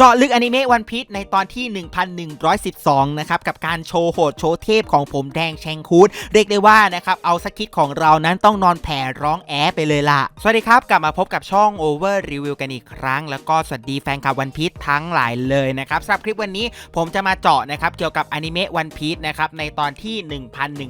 เจาะลึกอนิเมะวันพี e ในตอนที่ 1112 นะครับ กับการโชว์โหดโชว์เทพของผมแดงแชงคูดเรียกได้ว่านะครับ เอาสกิทของเรานั้นต้องนอนแผ่ร้องแอไปเลยล่ะ สวัสดีครับ กลับมาพบกับช่อง Over Review กันอีกครั้ง แล้วก็สวัสดีแฟนคลับวันพี e ทั้งหลายเลยนะครับสำหรับคลิปวันนี้ผมจะมาเจาะนะครับเกี่ยวกับอนิเมะวันพี e นะครับในตอนที่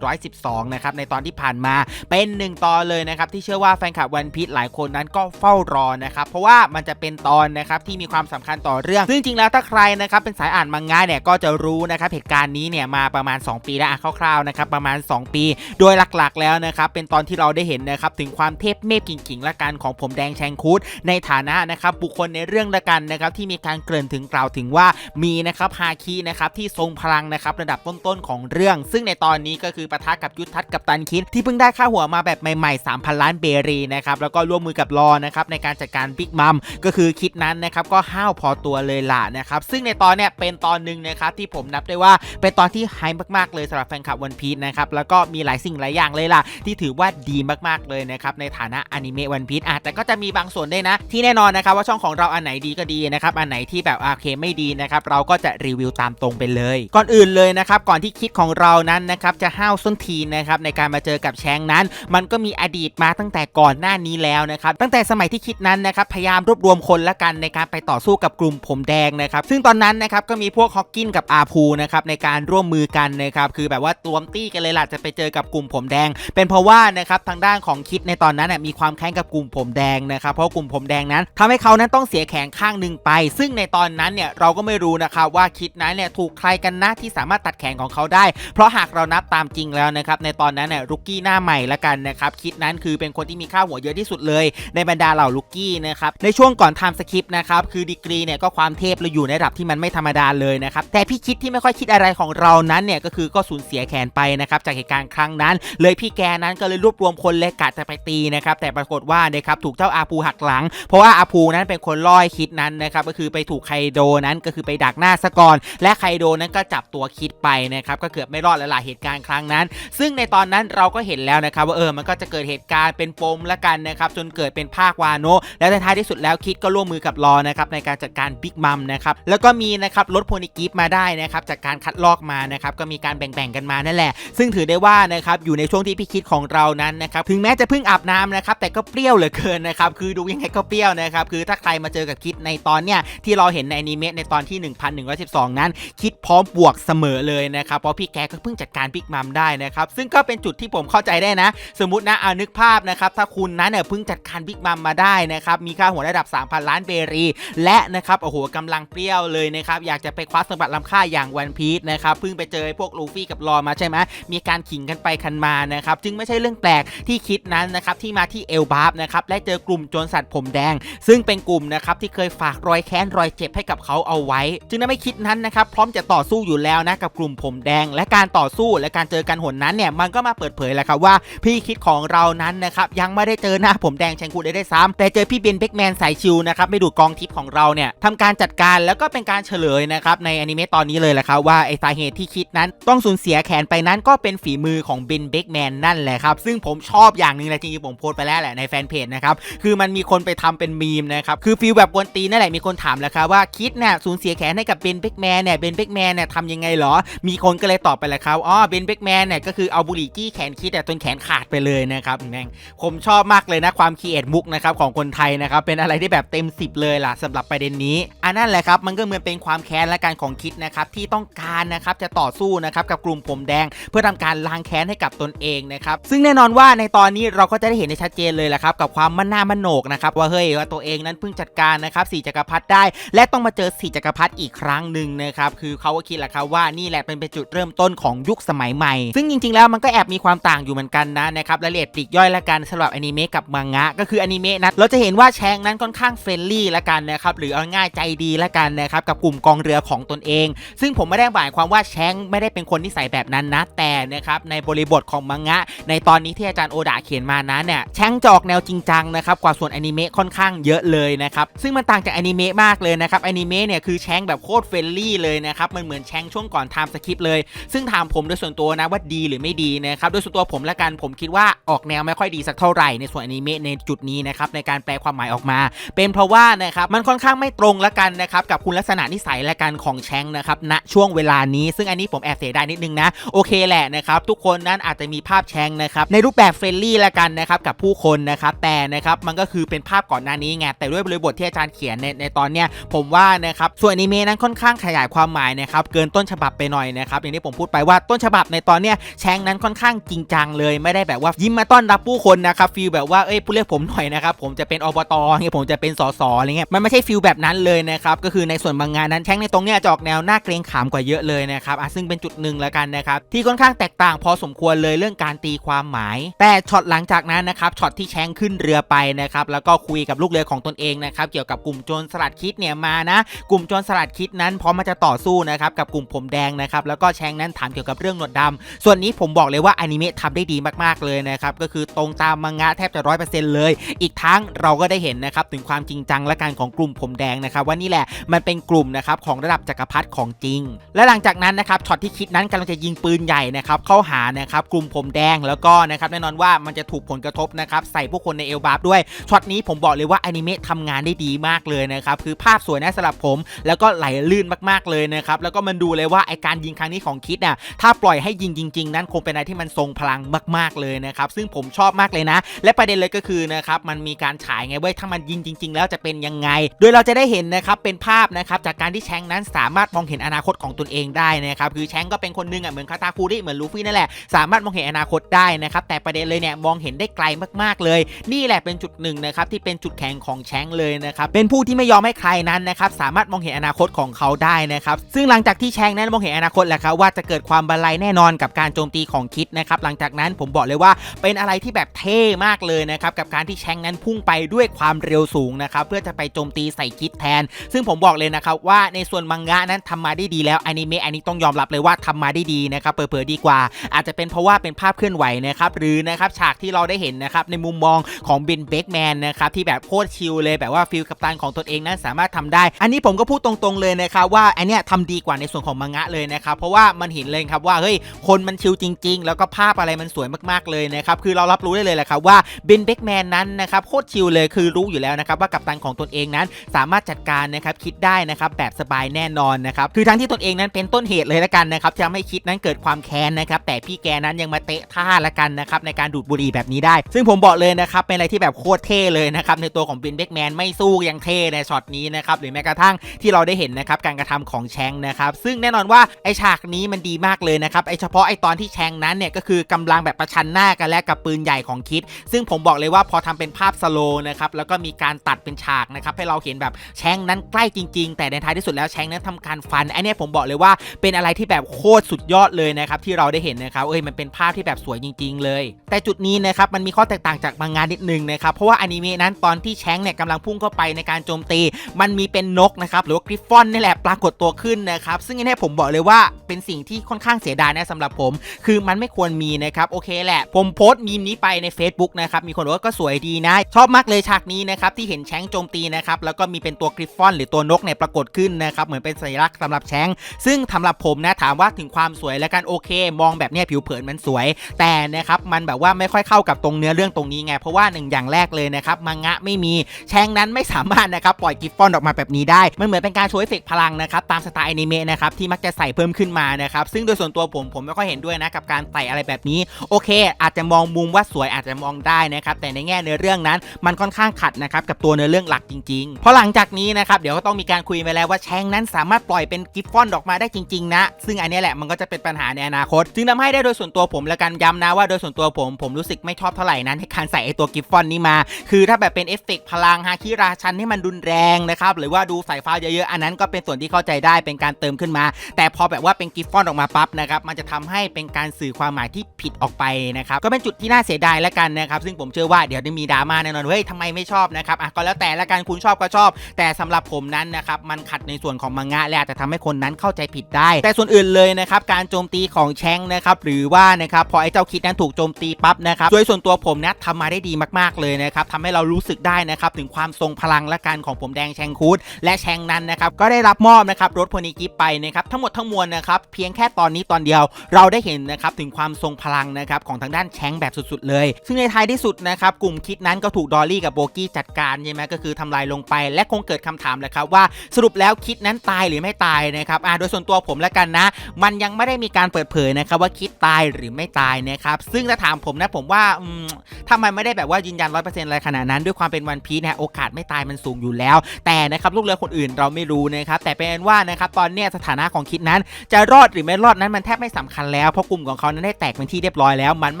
1112 นะครับในตอนที่ผ่านมาเป็นหนึ่งตอนเลยนะครับที่เชื่อว่าแฟนคลับวันพี e หลายคนนั้นก็เฝ้ารอนะครับเพราะว่ามันจะเป็นตอนนะครับที่มีความสำคัญต่อเรื่องซึ่งจริงแล้วถ้าใครนะครับเป็นสายอ่านมังงะเนี่ยก็จะรู้นะครับเหตุการณ์นี้เนี่ยมาประมาณ 2 ปีแล้วคร่าวๆนะครับประมาณ 2 ปี โดยหลักๆแล้วนะครับเป็นตอนที่เราได้เห็นนะครับถึงความเทพเมฆกิ่งๆละกันของผมแดงแชงคูดในฐานะนะครับบุคคลในเรื่องละกันนะครับที่มีการเกริ่นถึงกล่าวถึงว่ามีนะครับฮาคินะครับที่ทรงพลังนะครับระดับต้นๆของเรื่อง ซึ่งในตอนนี้ก็คือปะทะกับยุทธทัศน์กับตันคิดที่เพิ่งได้ค่าหัวมาแบบใหม่ๆ 3,000 ล้านเบรีนะครับแล้วก็ร่วมมือกับรอนะครับในการจัดการบิ๊กมัมก็คือคิดนั้นนะครับก็ห้าวพอตัวเลยล่ะนะครับ ซึ่งในตอนเนี้ยเป็นตอนหนึ่งนะครับที่ผมนับได้ว่าเป็นตอนที่ไฮมากๆเลยสำหรับแฟนคลับวันพีชนะครับแล้วก็มีหลายสิ่งหลายอย่างเลยล่ะ ที่ถือว่าดีมากๆเลยนะครับในฐานะอนิเมะวันพีชอะแต่ก็จะมีบางส่วนด้วยนะ ที่แน่นอนนะครับว่าช่องของเราอันไหนดีก็ดีนะครับอันไหนที่แบบโอเคไม่ดีนะครับเราก็จะรีวิวตามตรงไปเลย ก่อนอื่นเลยนะครับก่อนที่คิดของเรานั้นนะครับจะห้าวส้นทีนนะครับในการมาเจอกับแชงนั้น มันก็มีอดีตมาตั้งแต่ก่อนหน้านี้แล้วนะครับตั้งแต่สมัยที่คิดนั้นนะครับพยายามรวบรวมคนละกันในการไปต่อสู้กับกลุ่มผมแดงนะครับ ซึ่งตอนนั้นนะครับก็มีพวกฮอกกินกับอาพูนะครับในการร่วมมือกันนะครับคือแบบว่าตวมตี้กันเลยล่ะจะไปเจอกับกลุ่มผมแดง เป็นเพราะว่านะครับทางด้านของคิดในตอนนั้นน่ะมีความแค้นกับกลุ่มผมแดงนะครับเพราะกลุ่มผมแดงนั้นทำให้เขานั้นต้องเสียแขนข้างหนึ่งไป ซึ่งในตอนนั้นเนี่ยเราก็ไม่รู้นะครับว่าคิดนั้นเนี่ยถูกใครกันนะที่สามารถตัดแขนของเขาได้ เพราะหากเรานับตามจริงแล้วนะครับในตอนนั้นเนี่ยรุกกี้หน้าใหม่ละกันนะครับคิดนั้นคือเป็นคนที่มีค่าหัวเยอะที่สุดเลย ในบรรดาเหล่าลูกกี้นะครับในช่วงก่อนทำสคริปต์นะครับคือดีกรีเนี่ยก็ความเทพเราอยู่ในระดับที่มันไม่ธรรมดาเลยนะครับแต่พี่คิดที่ไม่ค่อยคิดอะไรของเรานั้นเนี่ยก็คือก็สูญเสียแขนไปนะครับจากเหตุการณ์ครั้งนั้น เลยพี่แกนั้นก็เลยรวบรวมคนเล็กกะจะไปตีนะครับแต่ปรากฏว่านะครับถูกเจ้าอาภูหักหลัง เพราะว่าอาภูนั้นเป็นคนล่อยคิดนั้นนะครับก็คือไปถูกไคโดนั้นก็คือไปดักหน้าซะก่อน และไคโดนั้นก็จับตัวคิดไปนะครับก็เกือบไม่รอดแล้วล่ะเหตุการณ์ครั้งนั้น ซึ่งในตอนนั้นเราก็เห็นแล้วนะครับว่าเออมันก็จะเกิดเหตุการณ์เป็นปมละกันนะครับจนเกิดเป็นภาควาโนแล้วในท้ายที่สุดแล้วคิดก็ร่วมมือกับรอนะครับในการจัดการบิ๊กมัมนะครับแล้วก็มีนะครับรถโพนิกิฟมาได้นะครับจากการคัดลอกมานะครับก็มีการแบ่งๆกันมานั่นแหละ ซึ่งถือได้ว่านะครับอยู่ในช่วงที่พี่คิดของเรานั้นนะครับถึงแม้จะเพิ่งอาบน้ำนะครับแต่ก็เปรี้ยวเหลือเกินนะครับคือดูยังไงก็เปรี้ยวนะครับคือถ้าใครมาเจอกับคิดในตอนเนี้ยที่เราเห็นในอนิเมะในตอนที่ 1112 นั้น คิดพร้อมบวกเสมอเลยนะครับเพราะพี่แกก็เพิ่งจัดการบิ๊กมัมได้นะครับซึ่งก็เป็นจุดที่ผมเข้าใจได้นะ สมมตินะเอานึกภาพนะครับถ้าคุณนั้นเนี่ยเพิ่งจัดการบิ๊กมัมมาได้นะครับมีค่าหัวระดับ 3,000 ล้านเบรี และนะครับโอ้โหหกำลังเปรี้ยวเลยนะครับอยากจะไปคว้าสมบัติล้ำค่าอย่างวันพีชนะครับเพิ่งไปเจอพวกลูฟี่กับรอมาใช่ไหมมีการขิงกันไปคันมานะครับจึงไม่ใช่เรื่องแปลกที่คิดนั้นนะครับที่มาที่เอลบาร์บนะครับและเจอกลุ่มโจรสัตว์ผมแดง ซึ่งเป็นกลุ่มนะครับที่เคยฝากรอยแค้นรอยเจ็บให้กับเขาเอาไว้ จึงทำให้คิดนั้นนะครับพร้อมจะต่อสู้อยู่แล้วนะกับกลุ่มผมแดง และการต่อสู้และการเจอกันหนนั้นเนี่ยมันก็มาเปิดเผยแล้วครับว่าพี่คิดของเรานั้นนะครับยังไม่ได้เจอหน้าผมแดงแชงกูได้ได้ซ้ำแต่เจอพี่เบนเบกแมนสายชิวนะครับไม่ดูกองทิพย์ของเราเนี่ยทำกการจัดการแล้วก็เป็นการเฉลยนะครับในอนิเมะตอนนี้เลยแหละครับว่าไอสาเหตุที่คิดนั้นต้องสูญเสียแขนไปนั้นก็เป็นฝีมือของเบนเบกแมนนั่นแหละครับ ซึ่งผมชอบอย่างหนึ่งเลยจริงๆผมโพสต์ไปแล้วแหละในแฟนเพจนะครับคือมันมีคนไปทำเป็นมีมนะครับคือฟีลแบบกวนตีนนั่นแหละมีคนถามแล้วครับว่าคิดเนี่ยสูญเสียแขนให้กับเบนเบกแมนเนี่ยเบนเบกแมนเนี่ยทำยังไงเหรอ มีคนก็เลยตอบไปแล้วครับอ๋อเบนเบกแมนเนี่ยก็คือเอาบุหรี่จี้แขนคิดแต่จนแขนขาดไปเลยนะครับแม่งผมชอบมากเลยนะความคีเอทมุกนะครับของคนไทยนะครับเป็นอะไรที่แบบเต็ม 10 เลยล่ะสำหรับประเด็นนี้อันนั่นแหละครับมันก็เหมือนเป็นความแค้นและการของคิดนะครับที่ต้องการนะครับจะต่อสู้นะครับกับกลุ่มผมแดง เพื่อทำการล้างแค้นให้กับตนเองนะครับซึ่งแน่นอนว่าในตอนนี้เราก็จะได้เห็นในชัดเจนเลยแหละครับกับความมั่นหน้ามั่นโหนกนะครับว่าเฮ้ยว่าตัวเองนั้นเพิ่งจัดการนะครับสี่จักรพรรดิได้ และต้องมาเจอสี่จักรพรรดิอีกครั้งหนึ่งนะครับคือเขาก็คิดแหละครับว่านี่แหละเป็นเป็นจุดเริ่มต้นของยุคสมัยใหม่ ซึ่งจริงๆแล้วมันก็แอบมีความต่างอยู่เหมือนกันนะนะครับและเรทปลีกย่อยละกันสำหรับอนิเมะกับมังงะก็คืออนิเมะนั้นเราจะเห็นว่าแชงนั้นค่อนข้างเฟรนลี่ละกันนะครับหรือเอาง่ายใจดีละกันนะครับกับกลุ่มกองเรือของตนเอง ซึ่งผมไม่ได้หมายความว่าแชงไม่ได้เป็นคนที่ใส่แบบนั้นนะแต่นะครับในบริบทของมังงะ ในตอนนี้ที่อาจารย์โอดะเขียนมานั้นเนี่ยแชงจอกแนวจริงจังนะครับกว่าส่วนอนิเมะค่อนข้างเยอะเลยนะครับซึ่งมันต่างจากอนิเมะมากเลยนะครับอนิเมะเนี่ยคือแชงแบบโคตรเฟรนลี่เลยนะครับมันเหมือนแชงช่วงก่อนไทม์สคริปต์เลย ซึ่งถามผมโดยส่วนตัวนะว่าดีหรือไม่ดีนะครับโดยส่วนตัวผมละกันผมคิดว่าออกแนวไม่ค่อยดีสักเท่าไหร่ในส่วนอนิเมะในจุดนี้นะครับในการแปลความหมายออกมา เป็นเพราะว่านะครับมันค่อนข้างไม่ตรงละกันนะครับกับคุณลักษณะนิสัยและกันของแชงนะครับณช่วงเวลานี้ซึ่งอันนี้ผมแอบเสียดายนิดนึงนะโอเคแหละนะครับทุกคนนั้นอาจจะมีภาพแชงนะครับในรูปแบบเฟรนลี่ละกันนะครับกับผู้คนนะครับแต่นะครับมันก็คือเป็นภาพก่อนหน้านี้ไงแต่ด้วยบริบทที่อาจารย์เขียนในในตอนเนี้ยผมว่านะครับส่วนอนิเมะนั้นค่อนข้างขยายความหมายนะครับเกินต้นฉบับไปหน่อยนะครับอย่างที่ผมพูดไปว่าต้นฉบับในตอนเนี้ยแชงนั้นค่อนข้างจริงจังเลยไม่ได้แบบว่ายิ้มมาต้อนรับผู้คนนะครับฟีลแบบว่าเอ้ยผู้เรียกผมหน่อยนะครับผมจะเป็นอบตเงี้ยผมจะเป็นสสอะไรเงี้ยมันไม่ใช่ฟีลแบบนั้นเลยนะครับก็คือในส่วนบางงานนั้นแชงในตรงเนี้ยจะออกแนวหน่าเกรงขามกว่าเยอะเลยนะครับอะซึ่งเป็นจุดหนึ่งแล้วกันนะครับที่ค่อนข้างแตกต่างพอสมควรเลยเรื่องการตีความหมาย แต่ช็อตหลังจากนั้นนะครับช็อตที่แชงขึ้นเรือไปนะครับแล้วก็คุยกับลูกเรือของตนเองนะครับเกี่ยวกับกลุ่มโจรสลัดคิดเนี่ยมานะกลุ่มโจรสลัดคิดนั้นพร้อมมาจะต่อสู้นะครับกับกลุ่มผมแดงนะครับแล้วก็แชงนั้นถามเกี่ยวกับเรื่องหนวดดำส่วนนี้ผมบอกเลยว่าอนิเมะทำได้ดีมากๆเลยนะครับก็คือตรงตามมังงะแทบจะร้อยเปอร์เซ็นต์เลย อีกทั้งเราก็ได้เห็นนะครับถึงความจริงจังและการของกลุ่มผมแดงนะครับว่านี่แหละมันเป็นกลุ่มนะครับของระดับจักรพรรดิของจริง และหลังจากนั้นนะครับช็อตที่คิดนั้นกำลังจะยิงปืนใหญ่นะครับเข้าหานะครับกลุ่มผมแดงแล้วก็นะครับแน่นอนว่ามันจะถูกผลกระทบนะครับใส่ผู้คนในเอลบาร์ด้วยช็อตนี้ผมบอกเลยว่าอนิเมะทำงานได้ดีมากเลยนะครับคือภาพสวยนะสำหรับผม แล้วก็ไหลลื่นมากๆเลยนะครับแล้วก็มันดูเลยว่าไอการยิงครั้งนี้ของคิดน่ะถ้าปล่อยให้ยิงจริง ๆ นั้นคงเป็นอะไรที่มันทรงพลังมาก ๆเลยนะครับซึ่งผมชอบมากเลยนะ และประเด็นเลยก็คือนะครับมันมีการฉายไงเว้ยถ้ามันยิงจริง ๆ แล้วจะเป็นยังไง โดยเราจะได้เห็นนะครับเป็นภาพนะครับจากการที่แชงนั้นสามารถมองเห็นอนาคตของตนเองได้นะครับคือแชงก็เป็นคนหนึงอะเหมือนคาตาคุริเหมือนลูฟี่นั่นแหละสามารถมองเห็นอนาคตได้นะครับแต่ประเด็นเลยเนี่ยมองเห็นได้ไกลมากๆเลย นี่แหละเป็นจุดหนึ่งนะครับที่เป็นจุดแข็งของแชงเลยนะครับเป็นผู้ที่ไม่ยอมให้ใครนั้นนะครับสามารถมองเห็นอนาคตของเขาได้นะครับซึ่งหลังจากที่แชงนั้นมองเห็นอนาคตแล้วครับว่าจะเกิดความบันไลแน่นอนกับการโจมตีของคิดนะครับหลังจากนั้นผมบอกเลยว่าเป็นอะไรที่แบบเท่มากเลยนะครับกับการที่แชงนั้นพุ่งไปด้วยความเร็วสูงนะครับเพื่อจะไปโจมตีใส่คิดแทนซึ่งผมบอกเลยนะครับว่าในส่วนมังงะนั้นทำมาได้ดีแล้วอนิเมะอันนี้ต้องยอมรับเลยว่าทำมาได้ดีนะครับเผลอๆดีกว่า อาจจะเป็นเพราะว่าเป็นภาพเคลื่อนไหวนะครับหรือนะครับฉากที่เราได้เห็นนะครับในมุมมองของเบนเบกแมนนะครับที่แบบโคตรชิลเลยแบบว่าฟิลกัปตันของตนเองนั้นสามารถทำได้ อันนี้ผมก็พูดตรงๆเลยนะครับว่าอันเนี้ยทำดีกว่าในส่วนของมังงะเลยนะครับเพราะว่ามันเห็นเลยครับว่าเฮ้ยคนมันชิลจริง ๆ แล้วก็ภาพอะไรมันสวยมากๆเลยนะครับคือเรารับรู้ได้เลยแหละครับว่าเบนเบกแมนนั้นนะครับโคตรชิลเลยคือรู้อยู่แล้วนะครับว่ากัปตันของตนเองนั้นสามารถจัดการนะครับคิดได้นะครับแบบสบายแน่นอนนะครับคือทั้งที่ตนเองนั้นเป็นต้นเหตุเลยละกันนะครับจะไม่คิดนั้นเกิดความแค้นนะครับแต่พี่แกนั้นยังมาเตะท่าละกันนะครับในการดูดบุหรี่แบบนี้ได้ ซึ่งผมบอกเลยนะครับเป็นอะไรที่แบบโคตรเท่เลยนะครับในตัวของบินเบกแมนไม่สู้ยังเท่ในช็อตนี้นะครับหรือแม้กระทั่งที่เราได้เห็นนะครับการกระทำของแชงนะครับซึ่งแน่นอนว่าไอฉากนี้มันดีมากเลยนะครับไอเฉพาะไอตอนที่แชงนั้นเนี่ยก็คือกำลังแบบประชันหน้ากันและกับปืนใหญ่ของคิด ซึ่งผมบอกเลยว่าพอทำเป็นภาพสโลว์นะครับแล้วก็มีการตัดเป็นฉากนะครับให้เราเห็นแบบแชงนั้นใกล้จริง ๆ แต่ในท้ายที่สุดแล้วแชงนั้นทำการฟันไอเนี้ยผมบอกเลยว่าเป็นอะไรที่แบบโคตรสุดยอดเลยนะครับที่เราได้เห็นนะครับเอ้ยมันเป็นภาพที่แบบสวยจริง ๆ เลย แต่จุดนี้นะครับมันมีข้อแตกต่างจากบางงานนิดนึงนะครับเพราะว่าอนิเมะนั้นตอนที่แชงเนี่ยกำลังพุ่งเข้าไปในการโจมตี มันมีเป็นนกนะครับหรือว่ากริฟฟอนนี่แหละปรากฏตัวขึ้นนะครับซึ่งไอเนี้ยผมบอกเลยว่าเป็นสิ่งที่ค่อนข้างเสียดายนะสำหรับผม คือมันไม่ควรมีนะครับโอเคแหละ ผมโพสต์มีมนี้ไปใน Facebook นะครับมีคนบอกว่าก็สวยดีนะ ชอบมากเลยฉากนี้นะครับที่เห็นแชงโจมตีนะครับแล้วก็มีเป็นตัวกริฟฟอน หรือตัวนกเนี่ยปรากฏขึ้นนะครับเหมือนเป็นสัญลักษณ์สำหรับแชงซึ่งสำหรับผมนะถามว่าถึงความสวยและกันโอเค มองแบบเนี้ยผิวเผินมันสวย แต่นะครับมันแบบว่าไม่ค่อยเข้ากับตรงเนื้อเรื่องตรงนี้ไง เพราะว่าหนึ่งอย่างแรกเลยนะครับมังงะไม่มีแชงนั้นไม่สามารถนะครับปล่อยกิฟฟอนออกมาแบบนี้ได้มันเหมือนเป็นการโชว์เอฟเฟกพลังนะครับตามสไตล์อนิเมะนะครับที่มักจะใส่เพิ่มขึ้นมานะครับซึ่งโดยส่วนตัวผมผมไม่ค่อยเห็นด้วยนะกับการใส่อะไรแบบนี้โอเค อาจจะมองมุมว่าสวยอาจจะมองได้นะครับแต่ในแง่เนื้อเรื่องนั้นมันค่อนข้างขัดนะครับกับตัวเนื้อเรื่องหลักจริงๆเพราะหลังจากนี้นะครับเดี๋ยวก็ต้องมีการคุยไปแล้วว่าแชงนั้นสามารถปล่อยเป็นกิฟฟอนออกมาได้จริง ๆ นะ ซึ่งอันนี้แหละมันก็จะเป็นปัญหาในอนาคต จึงทำให้ได้โดยส่วนตัวผมและกันย้ำนะว่าโดยส่วนตัวผมผมรู้สึกไม่ชอบเท่าไหร่นั้นในการใส่ไอตัวกิฟฟอนนี้มา คือถ้าแบบเป็นเอฟเฟกต์พลังฮาคิราชันให้มันรุนแรงนะครับหรือว่าดูสายฟ้าเยอะๆอันนั้นก็เป็นส่วนที่เข้าใจได้เป็นการเติมขึ้นมา แต่พอแบบว่าเป็นกิฟฟอนออกมาปั๊บนะครับมันจะทำให้เป็นการสื่อความหมายที่ผิดออกไปนะครับก็เป็นจุดที่น่าเสียดายแล้วกันนะครับซึ่งผมเชื่อว่าเดี๋ยวจะมีดราม่าแน่นอนเฮ้ยทำไมไม่ชอบนะครับอะก็แล้วแต่ละกันคุณชอบก็ชอบ แต่สำหรับผมนั้นนะครับมันขัดในส่วนของมังงะและอาจจะทำให้คนนั้นเข้าใจผิดได้ แต่ส่วนอื่นเลยนะครับการโจมตีของแชงนะครับหรือว่านะครับพอไอ้เจ้าคิดนั้นถูกโจมตีปั๊บนะครับโดยส่วนตัวผมนะทำมาได้ดีมากๆเลยนะครับทำให้เรารู้สึกได้นะครับถึงความทรงพลังและการของผมแดงแชงคูดและแชงนั้นนะครับก็ได้รับมอบนะครับรถพนิกิไปนะครับทั้งหมดทั้งมวลนะครับเพียงแค่ตอนนี้ตอนเดียวเราได้เห็นนะครับถึงความทรงพลังนะครับของทางด้านแชงแบบสุดๆเลย ซึ่งในท้ายที่สุดนะครับกลุ่มคิดนั้นก็ถูกดอลลี่กับโบกี้จัดการใช่ไหมก็คือทำลายลงไป และคงเกิดคำถามแหละครับว่าสรุปแล้วคิดนั้นตายหรือไม่ตายนะครับอ่าโดยส่วนตัวผมแล้วกันนะ มันยังไม่ได้มีการเปิดเผยนะครับว่าคิดตายหรือไม่ตายนะครับซึ่งถ้าถามผมนะผมว่าอืมถ้ามันไม่ได้แบบว่ายืนยันร้อยเปอร์เซ็นต์อะไรขนาดนั้นด้วยความเป็นวันพีนะโอกาสไม่ตายมันสูงอยู่แล้ว แต่นะครับลูกเรือคนอื่นเราไม่รู้นะครับแต่เป็นว่านะครับตอนเนี้ยสถานะของคิดนั้น จะรอดหรือไม่รอดนั้นมันแทบไม่สำคัญแล้วเพราะกลุ่มของเขานั้นได้แตกเป็นที่เรียบร้อยแล้ว มันไ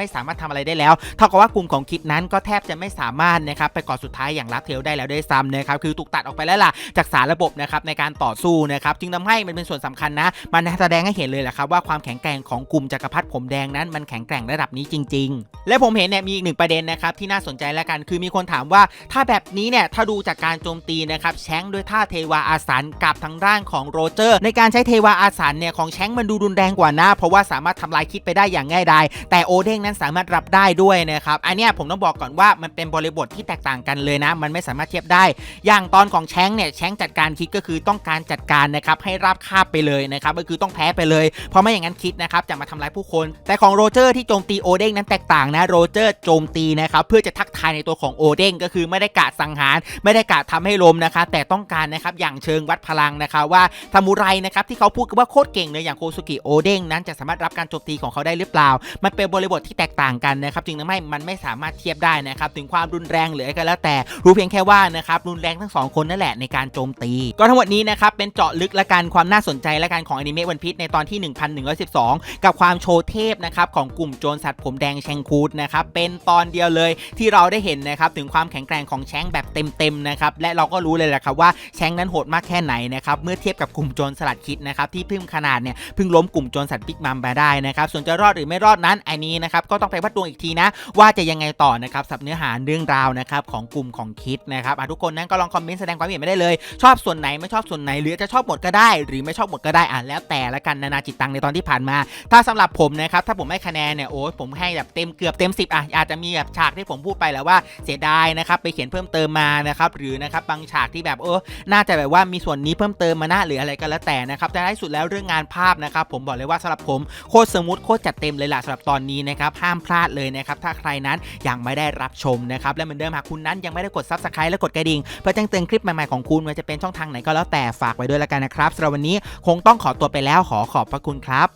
ม่สามารถทำอะไรได้แล้ว เท่ากับว่ากลุ่มของคิดนั้นก็แทบจะไม่สามารถนะครับไปก่อสุดท้ายอย่างลักเทลได้แล้วด้ซ้ำนะครับคือถูกตัดออกไปแล้วล่ะจากสารระบบนะครับในการต่อสู้นะครับจึงทำให้มันเป็นส่วนสำคัญนะ มันแสดงให้เห็นเลยแหละครับว่าความแข็งแกร่งของกลุ่มจักรพรรดิผมแดงนั้นมันแข็งแกร่งระดับนี้จริง ๆ และผมเห็นเนี่ยมีอีกหนึ่งประเด็นนะครับที่น่าสนใจแล้วกันคือมีคนถามว่าถ้าแบบนี้เนี่ยถ้าดูจากการโจมตีนะครับแชงด้วยท่าเทวาอาสันกับทางด้านของโรเจอร์ ในการใช้เทวาอาสันเนี่ยของแชงมันดูรุนแรงกว่านะเพราะว่าสามารถทำลายคิดไปได้อย่างง่ายดายแต่โอเด้งนั้นสามารถรับได้ด้วยนะครับอันเนี้ยผมต้องบอกก่อนว่ามันเป็นบริบทที่แตกต่างกันเลยนะ มันไม่สามารถเทียบได้ อย่างตอนของแชงเนี่ยแชงจัดการคิดก็คือต้องการจัดการนะครับให้ราบคาบไปเลยนะครับก็คือต้องแพ้ไปเลย เพราะไม่อย่างนั้นคิดนะครับจะมาทำร้ายผู้คน แต่ของโรเจอร์ที่โจมตีโอเด้งนั้นแตกต่างนะโรเจอร์โจมตีนะครับเพื่อจะทักทายในตัวของโอเด้งก็คือไม่ได้กะสังหาร ไม่ได้กะทำให้ล้มนะคะแต่ต้องการนะครับอย่างเชิงวัดพลังนะคะว่าซามูไรนะครับที่เขาพูดกันว่าโคตรเก่งเลยอย่างโคสุกิโอเด้งนั้นจะสามารถรับการโจมตีของเขาได้หรือเปล่า มันเป็นบริบทที่แตกต่างกันนะครับจึงทำให้มันไม่สามารถเทียบได้นะครับถึงความรุนแรงหรืออะไรก็แล้วแต่รู้เพียงแค่ว่านะครับรุนแรงทั้งสองคนนั่นแหละในการโจมตี ก็ทั้งหมดนี้นะครับเป็นเจาะลึกและการความน่าสนใจและการของอนิเมะวันพีชในตอนที่ 1112 กับความโชว์เทพนะครับของกลุ่มโจรสัตว์ผมแดงแชงคูดนะครับเป็นตอนเดียวเลยที่เราได้เห็นนะครับถึงความแข็งแกร่งของแชงแบบเต็มๆนะครับและเราก็รู้เลยแหละครับว่าแชงนั้นโหดมากแค่ไหนนะครับเมื่อเทียบกับกลุ่มโจรสลัดคิดนะครับที่เพิ่งขนาดเนี่ยเพิ่งล้มกลุ่มโจรสัตว์บิ๊กมัมไปได้นะครับส่วนจะรอดหรือไม่รอดนั้นอันนี้นะครับก็ต้องไปวัดดวงอีกทีนะ ว่าจะยังไงต่อนะครับสับเนื้อหาเรื่องราวนะครับของกลุ่มของคิดนะครับทุกคนนั้นก็ลองคอมเมนต์แสดงความเห็นไม่ได้เลย ชอบส่วนไหนไม่ชอบส่วนไหนหรือจะชอบหมดก็ได้ หรือไม่ชอบหมดก็ได้อะแล้วแต่ละกันนานาจิตตังในตอนที่ผ่านมา ถ้าสำหรับผมนะครับถ้าผมให้คะแนนเนี่ยโอ้ผมให้แบบเต็มเกือบเต็ม 10อะอาจจะมีแบบฉากที่ผมพูดไปแล้วว่าเสียดายนะครับไปเขียนเพิ่มเติมมานะครับหรือนะครับบางฉากที่แบบเออน่าจะแบบว่ามีส่วนนี้เพิ่มเติมมาหน้าหรืออะไรก็แล้วแต่นะครับแต่ท้ายสุดแล้วเรื่องงานภาพนะครับผมบอกเลยว่าสำหรับผมโคตรสมูทโคตรจัดเต็มเลยล่ะสำหรับตอนนี้นะครับห้ามพลาดเลยนะครับถ้าใครนั้นยังไม่ได้รับชมนะครับและเหมือนเดิมหากคุณนั้นยังไม่ได้กด subscribe และกดกระดิ่งเพื่อแจ้งเตือนคลิปใหม่ๆของคุณว่าจะเป็นช่องทางไหนก็แล้วแต่ฝากไว้ด้วยแล้วกันนะครับสำหรับวันนี้คงต้องขอตัวไปแล้วขอขอบพระคุณครับ